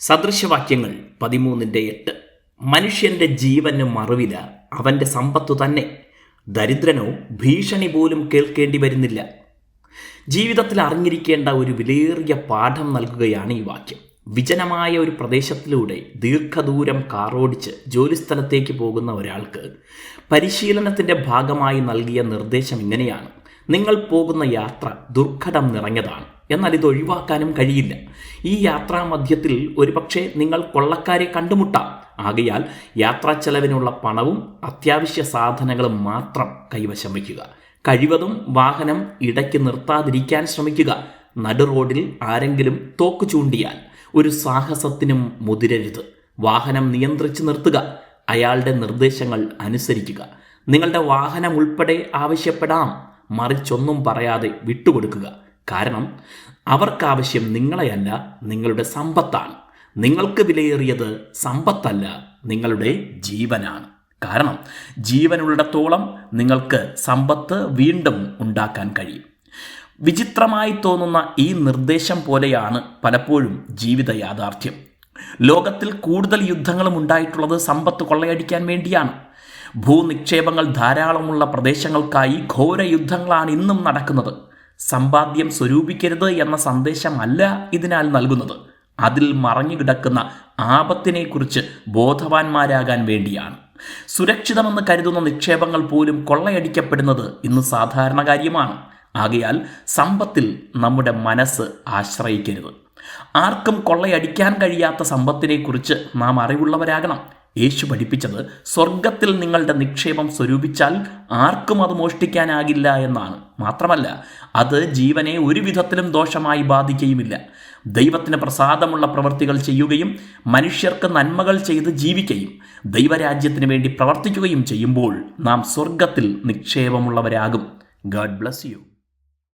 സദൃശവാക്യങ്ങൾ പതിമൂന്നിന്റെ എട്ട്. മനുഷ്യന്റെ ജീവന് മറവില അവന്റെ സമ്പത്തു തന്നെ. ദരിദ്രനോ ഭീഷണി പോലും കേൾക്കേണ്ടി വരുന്നില്ല. ജീവിതത്തിൽ അറിഞ്ഞിരിക്കേണ്ട ഒരു വിലയേറിയ പാഠം നൽകുകയാണ് ഈ വാക്യം. വിജനമായ ഒരു പ്രദേശത്തിലൂടെ ദീർഘദൂരം കാറോടിച്ച് ജോലിസ്ഥലത്തേക്ക് പോകുന്ന ഒരാൾക്ക് പരിശീലനത്തിന്റെ ഭാഗമായി നൽകിയ നിർദ്ദേശം ഇങ്ങനെയാണ്. നിങ്ങൾ പോകുന്ന യാത്ര ദുർഘടം നിറഞ്ഞതാണ്. എന്നാൽ ഇത് ഒഴിവാക്കാനും കഴിയില്ല. ഈ യാത്രാ മധ്യത്തിൽ ഒരുപക്ഷെ നിങ്ങൾ കൊള്ളക്കാരെ കണ്ടുമുട്ടാം. ആകയാൽ യാത്രാ ചെലവിനുള്ള പണവും അത്യാവശ്യ സാധനങ്ങളും മാത്രം കൈവശം വയ്ക്കുക. കഴിവതും വാഹനം ഇടയ്ക്ക് നിർത്താതിരിക്കാൻ ശ്രമിക്കുക. നടു റോഡിൽ ആരെങ്കിലും തോക്ക് ചൂണ്ടിയാൽ ഒരു സാഹസത്തിനും മുതിരരുത്. വാഹനം നിയന്ത്രിച്ച് നിർത്തുക. അയാളുടെ നിർദ്ദേശങ്ങൾ അനുസരിക്കുക. നിങ്ങളുടെ വാഹനം ഉൾപ്പെടെ ആവശ്യപ്പെടാം. മറിച്ചൊന്നും പറയാതെ വിട്ടുകൊടുക്കുക. കാരണം അവർക്കാവശ്യം നിങ്ങളെയല്ല നിങ്ങളുടെ സമ്പത്താണ്. നിങ്ങൾക്ക് വിലയേറിയത് സമ്പത്തല്ല നിങ്ങളുടെ ജീവനാണ്. കാരണം ജീവനുള്ളിടത്തോളം നിങ്ങൾക്ക് സമ്പത്ത് വീണ്ടും ഉണ്ടാക്കാൻ കഴിയും. വിചിത്രമായി തോന്നുന്ന ഈ നിർദ്ദേശം പോലെയാണ് പലപ്പോഴും ജീവിത യാഥാർത്ഥ്യം. ലോകത്തിൽ കൂടുതൽ യുദ്ധങ്ങളും ഉണ്ടായിട്ടുള്ളത് സമ്പത്ത് കൊള്ളയടിക്കാൻ വേണ്ടിയാണ്. ഭൂനിക്ഷേപങ്ങൾ ധാരാളമുള്ള പ്രദേശങ്ങൾക്കായി ഘോര യുദ്ധങ്ങളാണ് ഇന്നും നടക്കുന്നത്. സമ്പാദ്യം സ്വരൂപിക്കരുത് എന്ന സന്ദേശമല്ല ഇതിനാൽ നൽകുന്നത്. അതിൽ മറഞ്ഞു കിടക്കുന്ന ആപത്തിനെക്കുറിച്ച് ബോധവാന്മാരാകാൻ വേണ്ടിയാണ്. സുരക്ഷിതമെന്ന് കരുതുന്ന നിക്ഷേപങ്ങൾ പോലും കൊള്ളയടിക്കപ്പെടുന്നത് ഇന്ന് സാധാരണ കാര്യമാണ് ആകയാൽ സമ്പത്തിൽ നമ്മുടെ മനസ്സ് ആശ്രയിക്കരുത്. ആർക്കും കൊള്ളയടിക്കാൻ കഴിയാത്ത സമ്പത്തിനെക്കുറിച്ച് നാം അറിവുള്ളവരാകണം. യേശു പഠിപ്പിച്ചത് സ്വർഗത്തിൽ നിങ്ങളുടെ നിക്ഷേപം സ്വരൂപിച്ചാൽ ആർക്കും അത് മോഷ്ടിക്കാനാകില്ല എന്നാണ്. മാത്രമല്ല അത് ജീവനെ ഒരുവിധത്തിലും ദോഷമായി ബാധിക്കുകയുമില്ല ദൈവത്തിന് പ്രസാദമുള്ള പ്രവൃത്തികൾ ചെയ്യുകയും മനുഷ്യർക്ക് നന്മകൾ ചെയ്ത് ജീവിക്കുകയും ദൈവരാജ്യത്തിന് വേണ്ടി പ്രവർത്തിക്കുകയും ചെയ്യുമ്പോൾ നാം സ്വർഗത്തിൽ നിക്ഷേപമുള്ളവരാകും. God bless you.